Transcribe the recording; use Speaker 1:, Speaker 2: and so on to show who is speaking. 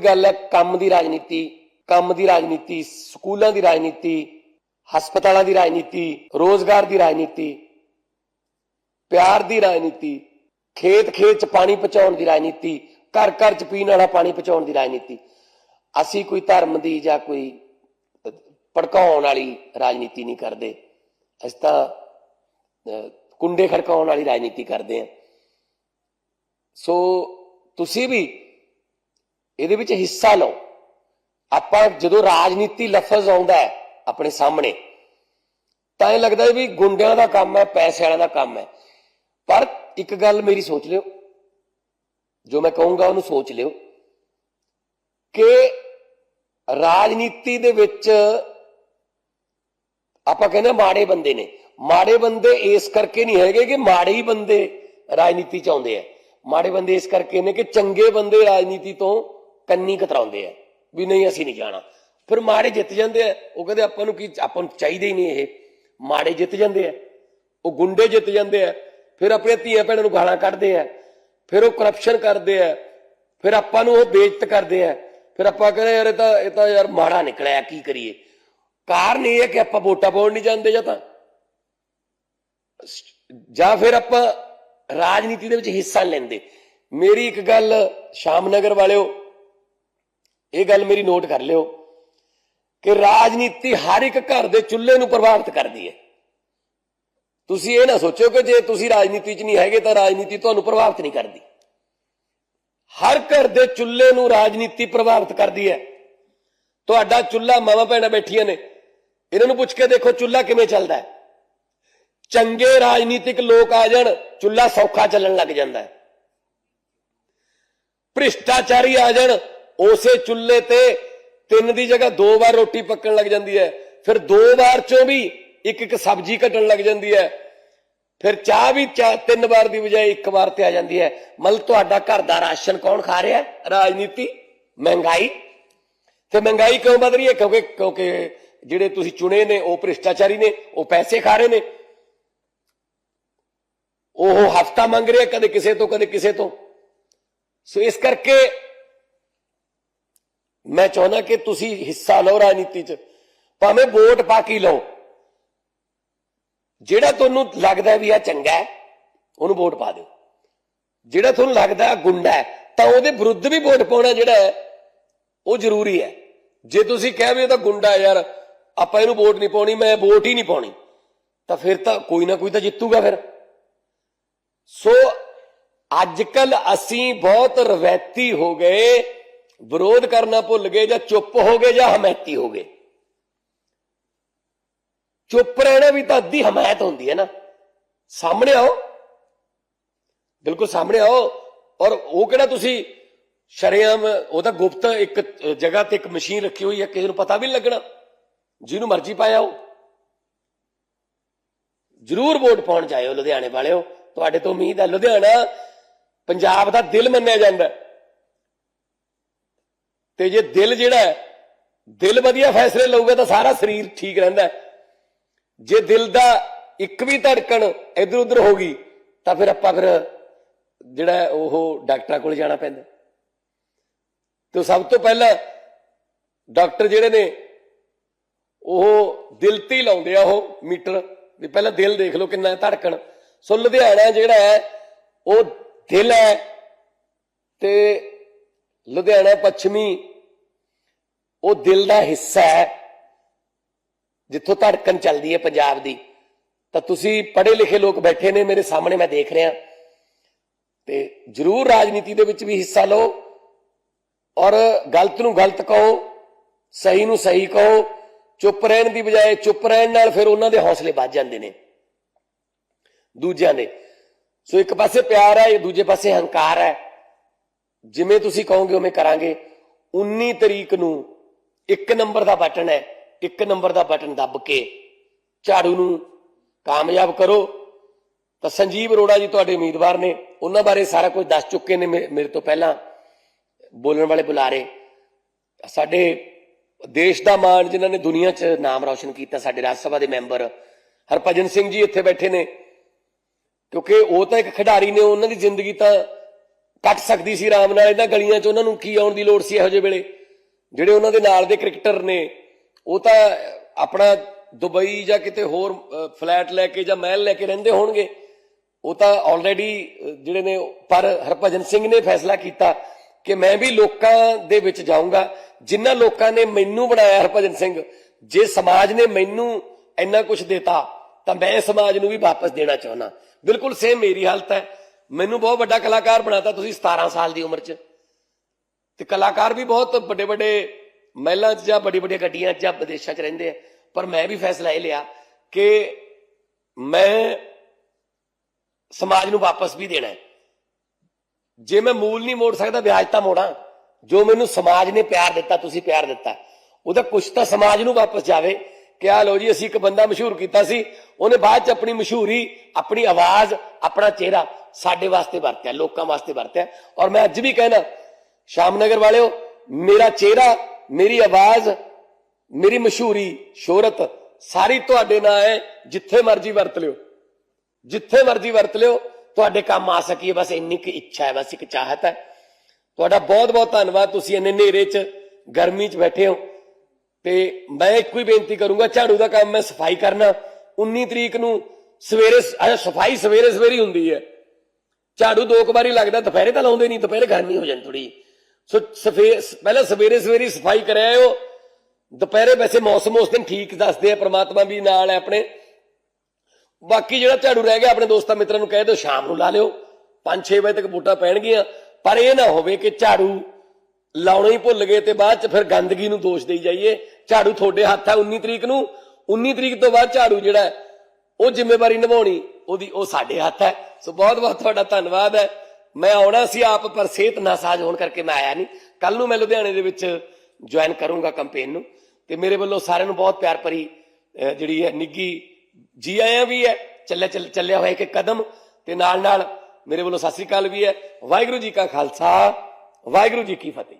Speaker 1: ਕੋਈ ਗੱਲ ਹੈ, ਕੰਮ ਦੀ ਰਾਜਨੀਤੀ, ਕੰਮ ਦੀ ਰਾਜਨੀਤੀ, ਸਕੂਲਾਂ ਦੀ ਰਾਜਨੀਤੀ, ਹਸਪਤਾਲਾਂ ਦੀ ਰਾਜਨੀਤੀ, ਰੋਜ਼ਗਾਰ ਦੀ ਰਾਜਨੀਤੀ, ਪਿਆਰ ਦੀ ਰਾਜਨੀਤੀ, ਖੇਤ ਖੇਤ ਚ ਪਾਣੀ ਪਹੁੰਚਾਉਣ ਦੀ ਰਾਜਨੀਤੀ, ਘਰ ਘਰ ਚ ਪੀਣ ਵਾਲਾ ਪਾਣੀ ਪਹੁੰਚਾਉਣ ਦੀ ਰਾਜਨੀਤੀ, ਅਸੀਂ ਕੋਈ ਧਰਮ ਦੀ ਜਾਂ ਕੋਈ ਭੜਕਾਉਣ ਵਾਲੀ ਰਾਜਨੀਤੀ ਨਹੀਂ ਕਰਦੇ। ਅਸੀਂ ਤਾਂ ਕੁੰਡੇ ਖੜਕਾਉਣ ਵਾਲੀ ਰਾਜਨੀਤੀ ਕਰਦੇ ਹਾਂ। ਸੋ, ਤੁਸੀਂ ਵੀ ਇਹਦੇ ਵਿੱਚ ਹਿੱਸਾ ਲਓ। ਆਪਾਂ ਜਦੋਂ ਰਾਜਨੀਤੀ ਲਫ਼ਜ਼ ਆਉਂਦਾ ਹੈ ਆਪਣੇ ਸਾਹਮਣੇ, ਤਾਂ ਇਹ ਲੱਗਦਾ ਵੀ ਗੁੰਡਿਆਂ ਦਾ ਕੰਮ ਹੈ, ਪੈਸੇ ਵਾਲਿਆਂ ਦਾ ਕੰਮ ਹੈ। ਪਰ ਇੱਕ ਗੱਲ ਮੇਰੀ ਸੋਚ ਲਿਓ, ਜੋ ਮੈਂ ਕਹੂੰਗਾ ਉਹਨੂੰ ਸੋਚ ਲਿਓ, ਕਿ ਰਾਜਨੀਤੀ ਦੇ ਵਿੱਚ ਆਪਾਂ ਕਹਿੰਦੇ ਮਾੜੇ ਬੰਦੇ ਨੇ। ਮਾੜੇ ਬੰਦੇ ਇਸ ਕਰਕੇ ਨਹੀਂ ਹੈਗੇ ਕਿ ਮਾੜੇ ਹੀ ਬੰਦੇ ਰਾਜਨੀਤੀ ਚ ਆਉਂਦੇ ਆ। ਮਾੜੇ ਬੰਦੇ ਇਸ ਕਰਕੇ ਨੇ ਕਿ ਚੰਗੇ ਬੰਦੇ ਰਾਜਨੀਤੀ ਤੋਂ ਕੰਨੀ ਕਤਰਾਉਂਦੇ ਆ, ਵੀ ਨਹੀਂ ਅਸੀਂ ਨਹੀਂ ਜਾਣਾ। ਫਿਰ ਮਾੜੇ ਜਿੱਤ ਜਾਂਦੇ ਆ, ਉਹ ਕਹਿੰਦੇ ਆਪਾਂ ਨੂੰ ਕੀ, ਆਪਾਂ ਨੂੰ ਚਾਹੀਦੇ ਹੀ ਨਹੀਂ ਇਹ। ਮਾੜੇ ਜਿੱਤ ਜਾਂਦੇ ਆ, ਉਹ ਗੁੰਡੇ ਜਿੱਤ ਜਾਂਦੇ ਆ, ਫਿਰ ਆਪਣੇ ਧੀਆਂ ਭੈਣਾਂ ਨੂੰ ਗਾਲਾਂ ਕੱਢਦੇ ਆ, ਫਿਰ ਉਹ ਕਰਪਸ਼ਨ ਕਰਦੇ ਆ, ਫਿਰ ਆਪਾਂ ਨੂੰ ਉਹ ਬੇਇੱਜ਼ਤ ਕਰਦੇ ਆ। ਫਿਰ ਆਪਾਂ ਕਹਿੰਦੇ ਯਾਰ ਇਹ ਤਾਂ ਇਹ ਤਾਂ ਯਾਰ ਮਾੜਾ ਨਿਕਲਿਆ, ਕੀ ਕਰੀਏ? ਕਾਰਨ ਇਹ ਹੈ ਕਿ ਆਪਾਂ ਵੋਟਾਂ ਪਾਉਣ ਨਹੀਂ ਜਾਂਦੇ ਜਾਂ ਤਾਂ। ਜਾਂ ਫਿਰ ਆਪਾਂ ਰਾਜਨੀਤੀ ਦੇ ਵਿੱਚ ਹਿੱਸਾ ਲੈਂਦੇ। ਮੇਰੀ ਇੱਕ ਗੱਲ ਸ਼ਾਮਨਗਰ ਵਾਲਿਓ ਇਹ ਗੱਲ ਮੇਰੀ ਨੋਟ ਕਰ ਲਿਓ ਕਿ ਰਾਜਨੀਤੀ ਹਰ ਇੱਕ ਘਰ ਦੇ ਚੁੱਲ੍ਹੇ ਨੂੰ ਪ੍ਰਭਾਵਿਤ ਕਰਦੀ ਹੈ। ਤੁਸੀਂ ਇਹ ਨਾ ਸੋਚੋ ਕਿ ਜੇ ਤੁਸੀਂ ਰਾਜਨੀਤੀ 'ਚ ਨਹੀਂ ਹੈਗੇ ਤਾਂ ਰਾਜਨੀਤੀ ਤੁਹਾਨੂੰ ਪ੍ਰਭਾਵਿਤ ਨਹੀਂ ਕਰਦੀ। ਹਰ ਘਰ ਦੇ ਚੁੱਲ੍ਹੇ ਨੂੰ ਰਾਜਨੀਤੀ ਪ੍ਰਭਾਵਿਤ ਕਰਦੀ ਹੈ। ਤੁਹਾਡਾ ਚੁੱਲ੍ਹਾ ਮਾਵਾਂ ਭੈਣਾਂ ਬੈਠੀਆਂ ਨੇ। ਇਹਨਾਂ ਨੂੰ ਪੁੱਛ ਕੇ ਦੇਖੋ ਚੁੱਲ੍ਹਾ ਕਿਵੇਂ ਚੱਲਦਾ ਹੈ। ਚੰਗੇ ਰਾਜਨੀਤਿਕ ਲੋਕ ਆ ਜਾਣ, ਚੁੱਲ੍ਹਾ ਸੌਖਾ ਚੱਲਣ ਲੱਗ ਜਾਂਦਾ ਹੈ। ਭ੍ਰਿਸ਼ਟਾਚਾਰੀ ਆ ਜਾਣ ਉਸੇ ਚੁੱਲ੍ਹੇ ਤੇ ਤਿੰਨ ਦੀ ਜਗ੍ਹਾ ਦੋ ਵਾਰ ਰੋਟੀ ਪੱਕਣ ਲੱਗ ਜਾਂਦੀ ਹੈ। ਫਿਰ ਦੋ ਵਾਰ ਚੋਂ ਵੀ ਇੱਕ ਇੱਕ ਸਬਜ਼ੀ ਕੱਟਣ ਲੱਗ ਜਾਂਦੀ ਹੈ। ਫਿਰ ਚਾਹ ਵੀ ਚਾਹ ਤਿੰਨ ਵਾਰ ਦੀ ਬਜਾਏ ਇੱਕ ਵਾਰ ਤੇ ਆ ਜਾਂਦੀ ਹੈ। ਮਤਲਬ ਤੁਹਾਡਾ ਘਰ ਦਾ ਰਾਸ਼ਨ ਕੌਣ ਖਾ ਰਿਹਾ ਰਾਜਨੀਤੀ? ਮਹਿੰਗਾਈ? ਤੇ ਮਹਿੰਗਾਈ ਕਿਉਂ ਵਧ ਰਹੀ ਹੈ? ਕਿਉਂਕਿ ਕਿਉਂਕਿ ਜਿਹੜੇ ਤੁਸੀਂ ਚੁਣੇ ਨੇ, ਉਹ ਭ੍ਰਿਸ਼ਟਾਚਾਰੀ ਨੇ, ਉਹ ਪੈਸੇ ਖਾ ਰਹੇ ਨੇ। ਉਹ ਹਫਤਾ ਮੰਗ ਰਿਹਾ ਕਦੇ ਕਿਸੇ ਤੋਂ, ਕਦੇ ਕਿਸੇ ਤੋਂ। ਸੋ ਇਸ ਕਰਕੇ ਮੈਂ ਚਾਹੁੰਦਾ ਕਿ ਤੁਸੀਂ ਹਿੱਸਾ ਲਓ ਰਾਜਨੀਤੀ 'ਚ। ਭਾਵੇਂ ਵੋਟ ਪਾ ਕੇ ਲਓ। ਜਿਹੜਾ ਤੁਹਾਨੂੰ ਲੱਗਦਾ ਵੀ ਆ ਚੰਗਾ ਹੈ, ਉਹਨੂੰ ਵੋਟ ਪਾ ਦਿਓ। ਜਿਹੜਾ ਤੁਹਾਨੂੰ ਲੱਗਦਾ ਗੁੰਡਾ ਹੈ, ਤਾਂ ਉਹਦੇ ਵਿਰੁੱਧ ਵੀ ਵੋਟ ਪਾਉਣਾ ਜਿਹੜਾ ਹੈ, ਉਹ ਜ਼ਰੂਰੀ ਹੈ। ਜੇ ਤੁਸੀਂ ਕਹਿ ਵੀ ਇਹ ਤਾਂ ਗੁੰਡਾ ਯਾਰ, ਆਪਾਂ ਇਹਨੂੰ ਵੋਟ ਨਹੀਂ ਪਾਉਣੀ, ਮੈਂ ਵੋਟ ਹੀ ਨਹੀਂ ਪਾਉਣੀ, ਤਾਂ ਫਿਰ ਤਾਂ ਕੋਈ ਨਾ ਕੋਈ ਤਾਂ ਜਿੱਤੂਗਾ ਫਿਰ। ਸੋ ਅੱਜ ਕੱਲ ਅਸੀਂ ਬਹੁਤ ਰਵੈਤੀ ਹੋ ਗਏ। ਵਿਰੋਧ ਕਰਨਾ ਭੁੱਲ ਗਏ ਜਾਂ ਚੁੱਪ ਹੋ ਗਏ ਜਾਂ ਹਮਾਇਤੀ ਹੋ ਗਏ। ਚੁੱਪ ਰਹਿਣਾ ਵੀ ਤਾਂ ਅੱਧੀ ਹਮਾਇਤ ਹੁੰਦੀ ਹੈ ਨਾ। ਸਾਹਮਣੇ ਆਓ। ਬਿਲਕੁਲ ਸਾਹਮਣੇ ਆਓ। ਔਰ ਉਹ ਕਿਹੜਾ ਤੁਸੀਂ ਸ਼ਰੇਆਮ ਉਹਦਾ ਗੁਪਤ ਇੱਕ ਜਗ੍ਹਾ ਤੇ ਇੱਕ ਮਸ਼ੀਨ ਰੱਖੀ ਹੋਈ ਹੈ, ਕਿਸੇ ਨੂੰ ਪਤਾ ਵੀ ਨਹੀਂ ਲੱਗਣਾ। ਜਿਹਨੂੰ ਮਰਜ਼ੀ ਪਾਇਆ ਉਹ ਜ਼ਰੂਰ ਵੋਟ ਪਾਉਣ ਜਾਇਓ ਲੁਧਿਆਣੇ ਵਾਲਿਓ। ਤੁਹਾਡੇ ਤੋਂ ਉਮੀਦ ਹੈ, ਲੁਧਿਆਣਾ ਪੰਜਾਬ ਦਾ ਦਿਲ ਮੰਨਿਆ ਜਾਂਦਾ ਤੇ ਜੇ ਦਿਲ ਜਿਹੜਾ ਹੈ, ਦਿਲ ਵਧੀਆ ਫੈਸਲੇ ਲਊਗਾ ਤਾਂ ਸਾਰਾ ਸਰੀਰ ਠੀਕ ਰਹਿੰਦਾ ਜੇ ਦਿਲ ਦਾ ਇੱਕ ਵੀ ਧੜਕਣ ਇਧਰ ਉਧਰ ਹੋ ਗਈ, ਤਾਂ ਫਿਰ ਆਪਾਂ ਫਿਰ ਜਿਹੜਾ ਉਹ ਡਾਕਟਰਾਂ ਕੋਲ ਜਾਣਾ ਪੈਂਦਾ ਤੇ ਸਭ ਤੋਂ ਪਹਿਲਾਂ ਡਾਕਟਰ ਜਿਹੜੇ ਨੇ, ਉਹ ਦਿਲ ਤੇ ਹੀ ਲਾਉਂਦੇ ਆ ਉਹ ਮੀਟਰ, ਵੀ ਪਹਿਲਾਂ ਦਿਲ ਦੇਖ ਲਓ ਕਿੰਨਾ ਧੜਕਣ। ਸੋ ਲੁਧਿਆਣਾ ਜਿਹੜਾ ਹੈ, ਉਹ ਦਿਲ ਹੈ ਤੇ ਲੁਧਿਆਣਾ ਪੱਛਮੀ, ਉਹ ਦਿਲ ਦਾ ਹਿੱਸਾ ਹੈ, ਜਿੱਥੋਂ ਧੜਕਣ ਚੱਲਦੀ ਹੈ ਪੰਜਾਬ ਦੀ। ਤਾਂ ਤੁਸੀਂ ਪੜ੍ਹੇ ਲਿਖੇ ਲੋਕ ਬੈਠੇ ਨੇ, ਮੇਰੇ ਸਾਹਮਣੇ ਮੈਂ ਦੇਖ ਰਿਹਾ। ਤੇ ਜਰੂਰ ਰਾਜਨੀਤੀ ਦੇ ਵਿੱਚ ਵੀ ਹਿੱਸਾ ਲਓ ਔਰ ਗਲਤ ਨੂੰ ਗਲਤ ਕਹੋ, ਸਹੀ ਨੂੰ ਸਹੀ ਕਹੋ, ਚੁੱਪ ਰਹਿਣ ਦੀ ਬਜਾਏ ਚੁੱਪ ਰਹਿਣ ਨਾਲ ਫਿਰ ਉਹਨਾਂ ਦੇ ਹੌਸਲੇ ਵੱਧ ਜਾਂਦੇ ਨੇ। ਦੂਜਿਆਂ ਦੇ। ਸੋ ਇੱਕ ਪਾਸੇ ਪਿਆਰ ਹੈ ਦੂਜੇ ਪਾਸੇ ਹੰਕਾਰ ਹੈ। ਜਿਵੇਂ ਤੁਸੀਂ ਕਹੋਗੇ ਉਵੇਂ ਕਰਾਂਗੇ। 19 ਤਰੀਕ ਨੂੰ ਇੱਕ ਨੰਬਰ ਦਾ ਬਟਨ ਹੈ, ਇੱਕ ਨੰਬਰ ਦਾ ਬਟਨ ਦੱਬ ਕੇ ਝਾੜੂ ਨੂੰ ਕਾਮਯਾਬ ਕਰੋ। ਤਾਂ ਸੰਜੀਵ ਅਰੋੜਾ ਜੀ ਤੁਹਾਡੇ ਉਮੀਦਵਾਰ ਨੇ, ਉਹਨਾਂ ਬਾਰੇ ਸਾਰਾ ਕੁਝ ਦੱਸ ਚੁੱਕੇ ਨੇ ਮੇ- ਮੇਰੇ ਤੋਂ ਪਹਿਲਾਂ ਬੋਲਣ ਵਾਲੇ ਬੁਲਾਰੇ। ਸਾਡੇ ਦੇਸ਼ ਦਾ ਮਾਣ ਜਿਨ੍ਹਾਂ ਨੇ ਦੁਨੀਆ 'ਚ ਨਾਮ ਰੌਸ਼ਨ ਕੀਤਾ, ਸਾਡੇ ਰਾਜ ਸਭਾ ਦੇ ਮੈਂਬਰ ਹਰਭਜਨ ਸਿੰਘ ਜੀ ਇੱਥੇ ਬੈਠੇ ਨੇ। ਕਿਉਂਕਿ ਉਹ ਤਾਂ ਇੱਕ ਖਿਡਾਰੀ ਨੇ, ਉਹਨਾਂ ਦੀ ਜ਼ਿੰਦਗੀ ਤਾਂ ਕੱਟ ਸਕਦੀ ਸੀ ਆਰਾਮ ਨਾਲ, ਇਹਨਾਂ ਗਲੀਆਂ 'ਚ ਉਹਨਾਂ ਨੂੰ ਕੀ ਆਉਣ ਦੀ ਲੋੜ ਸੀ ਇਹੋ ਜਿਹੇ ਵੇਲੇ? ਜਿਹੜੇ ਉਹਨਾਂ ਦੇ ਨਾਲ ਦੇ ਕ੍ਰਿਕਟਰ ਨੇ, ਉਹ ਤਾਂ ਆਪਣਾ ਦੁਬਈ ਜਾਂ ਕਿਤੇ ਹੋਰ ਫਲੈਟ ਲੈ ਕੇ ਜਾਂ ਮਹਿਲ ਲੈ ਕੇ ਰਹਿੰਦੇ ਹੋਣਗੇ। ਉਹ ਤਾਂ ਆਲਰੇਡੀ ਜਿਹੜੇ ਨੇ, ਪਰ ਹਰਭਜਨ ਸਿੰਘ ਨੇ ਫੈਸਲਾ ਕੀਤਾ ਕਿ ਮੈਂ ਵੀ ਲੋਕਾਂ ਦੇ ਵਿੱਚ ਜਾਊਂਗਾ। ਜਿਨ੍ਹਾਂ ਲੋਕਾਂ ਨੇ ਮੈਨੂੰ ਬਣਾਇਆ ਹਰਭਜਨ ਸਿੰਘ, ਜੇ ਸਮਾਜ ਨੇ ਮੈਨੂੰ ਇੰਨਾ ਕੁਝ ਦਿੱਤਾ, ਤਾਂ ਮੈਂ ਸਮਾਜ ਨੂੰ ਵੀ ਵਾਪਸ ਦੇਣਾ ਚਾਹੁੰਦਾ। ਬਿਲਕੁਲ ਸੇਮ ਮੇਰੀ ਹਾਲਤ ਹੈ। ਮੈਨੂੰ ਬਹੁਤ ਵੱਡਾ ਕਲਾਕਾਰ ਬਣਾਤਾ ਤੁਸੀਂ 17 ਸਾਲ ਦੀ ਉਮਰ 'ਚ। ਤੇ ਕਲਾਕਾਰ ਵੀ ਬਹੁਤ ਵੱਡੇ ਵੱਡੇ ਮਹਿਲਾਂ 'ਚ ਜਾਂ ਵੱਡੀ ਵੱਡੀਆਂ ਗੱਡੀਆਂ 'ਚ ਜਾਂ ਵਿਦੇਸ਼ਾਂ 'ਚ ਰਹਿੰਦੇ ਆ। ਪਰ ਮੈਂ ਵੀ ਫੈਸਲਾ ਇਹ ਲਿਆ ਕਿ ਮੈਂ ਸਮਾਜ ਨੂੰ ਵਾਪਸ ਵੀ ਦੇਣਾ ਜੇ ਮੈਂ ਮੂਲ ਨਹੀਂ ਮੋੜ ਸਕਦਾ, ਵਿਆਜ ਤਾਂ ਮੋੜਾਂ। ਜੋ ਮੈਨੂੰ ਸਮਾਜ ਨੇ ਪਿਆਰ ਦਿੱਤਾ, ਤੁਸੀਂ ਪਿਆਰ ਦਿੱਤਾ। ਉਹਦਾ ਕੁਛ ਤਾਂ ਸਮਾਜ ਨੂੰ ਵਾਪਸ ਜਾਵੇ ਕਿ ਆ ਲੋ ਜੀ, ਅਸੀਂ ਇੱਕ ਬੰਦਾ ਮਸ਼ਹੂਰ ਕੀਤਾ ਸੀ, ਉਹਨੇ ਬਾਅਦ ਚ ਆਪਣੀ ਮਸ਼ਹੂਰੀ, ਆਪਣੀ ਆਵਾਜ਼, ਆਪਣਾ ਚਿਹਰਾ ਸਾਡੇ ਵਾਸਤੇ ਵਰਤਿਆ, ਲੋਕਾਂ ਵਾਸਤੇ ਵਰਤਿਆ। ਔਰ ਮੈਂ ਅੱਜ ਵੀ ਕਹਿਣਾ, ਸ਼ਾਮਨਗਰ ਵਾਲਿਓ, ਮੇਰਾ ਚਿਹਰਾ, ਮੇਰੀ ਆਵਾਜ਼, ਮੇਰੀ ਮਸ਼ਹੂਰੀ, ਸ਼ੋਹਰਤ, ਸਾਰੀ ਤੁਹਾਡੇ ਨਾਲ ਹੈ, ਜਿੱਥੇ ਮਰਜ਼ੀ ਵਰਤ ਲਿਓ। ਜਿੱਥੇ ਮਰਜ਼ੀ ਵਰਤ ਲਿਓ, ਤੁਹਾਡੇ ਕੰਮ ਆ ਸਕੀਏ, ਬਸ ਇੰਨੀ ਕੁ ਇੱਛਾ ਹੈ, ਬਸ ਇੱਕ ਚਾਹਤ ਹੈ। ਤੁਹਾਡਾ ਬਹੁਤ ਬਹੁਤ ਧੰਨਵਾਦ, ਤੁਸੀਂ ਇੰਨੇ ਹਨੇਰੇ 'ਚ, ਗਰਮੀ 'ਚ ਬੈਠੇ ਹੋ। ਤੇ ਮੈਂ ਇੱਕੋ ਹੀ ਬੇਨਤੀ ਕਰੂੰਗਾ, ਝਾੜੂ ਦਾ ਕੰਮ ਮੈਂ ਸਫ਼ਾਈ ਕਰਨਾ। 19 ਤਰੀਕ ਨੂੰ ਸਵੇਰੇ ਅਜਾ ਸਫ਼ਾਈ ਸਵੇਰੇ ਸਵੇਰੇ ਹੁੰਦੀ ਹੈ। ਝਾੜੂ ਦੋ ਕੁ ਵਾਰੀ ਲੱਗਦਾ, ਦੁਪਹਿਰੇ ਤਾਂ ਲਾਉਂਦੇ ਨਹੀਂ, ਦੁਪਹਿਰੇ ਗਰਮੀ ਹੋ ਜਾਂਦੀ ਥੋੜੀ ਸੋ ਸਫੇ ਪਹਿਲਾਂ ਸਵੇਰੇ ਸਵੇਰੇ ਸਫ਼ਾਈ ਕਰਿਆ ਦੁਪਹਿਰੇ ਵੈਸੇ ਮੌਸਮ ਉਸ ਦਿਨ ਠੀਕ ਦੱਸਦੇ ਆ, ਪ੍ਰਮਾਤਮਾ ਵੀ ਨਾਲ ਹੈ ਆਪਣੇ। ਬਾਕੀ ਜਿਹੜਾ ਝਾੜੂ ਰਹਿ ਗਿਆ, ਆਪਣੇ ਦੋਸਤਾਂ ਮਿੱਤਰਾਂ ਨੂੰ ਕਹਿ ਦਿਓ, ਸ਼ਾਮ ਨੂੰ ਲਾ ਲਿਓ। 5-6 ਵਜੇ ਤੱਕ ਵੋਟਾਂ ਪੈਣਗੀਆਂ। ਪਰ ਇਹ ਨਾ ਹੋਵੇ ਕਿ ਝਾੜੂ ਲਾਉਣਾ ਹੀ ਭੁੱਲ ਗਏ ਤੇ ਬਾਅਦ ਚ ਫਿਰ ਗੰਦਗੀ ਨੂੰ ਦੋਸ਼ ਦੇਈ ਜਾਈਏ। ਝਾੜੂ ਤੁਹਾਡੇ ਹੱਥ ਹੈ 19 ਤਰੀਕ ਨੂੰ। 19 ਤਰੀਕ ਤੋਂ ਬਾਅਦ ਝਾੜੂ ਜਿਹੜਾ ਉਹ ਜ਼ਿੰਮੇਵਾਰੀ ਨਿਭਾਉਣੀ। ਉਹਦੀ ਉਹ ਸਾਡੇ ਹੱਥ ਹੈ। ਸੋ ਬਹੁਤ ਬਹੁਤ ਤੁਹਾਡਾ ਧੰਨਵਾਦ ਹੈ। ਮੈਂ ਆਉਣਾ ਸੀ ਆਪ, ਪਰ ਸਿਹਤ ਨਾਸਾਜ਼ ਹੋਣ ਕਰਕੇ ਮੈਂ ਆਇਆ ਨਹੀਂ। ਕੱਲ ਨੂੰ ਮੈਂ ਲੁਧਿਆਣੇ ਦੇ ਵਿੱਚ ਜੁਆਇਨ ਕਰੂੰਗਾ ਕੰਪੇਨ ਨੂੰ। ਤੇ ਮੇਰੇ ਵੱਲੋਂ ਸਾਰਿਆਂ ਨੂੰ ਬਹੁਤ ਪਿਆਰ ਭਰੀ ਜਿਹੜੀ ਹੈ ਨਿੱਗੀ ਜੀ ਆਇਆ ਵੀ ਹੈ। ਚੱਲਿਆ, ਚੱਲ- ਚੱਲਿਆ ਹੋਇਆ ਇੱਕ ਕਦਮ। ਤੇ ਨਾਲ ਨਾਲ ਮੇਰੇ ਵੱਲੋਂ ਸਤਿ ਸ੍ਰੀ ਅਕਾਲ ਵੀ ਹੈ। ਵਾਹਿਗੁਰੂ ਜੀ ਕਾ ਖਾਲਸਾ, ਵਾਹਿਗੁਰੂ ਜੀ ਕੀ ਫਤਿਹ।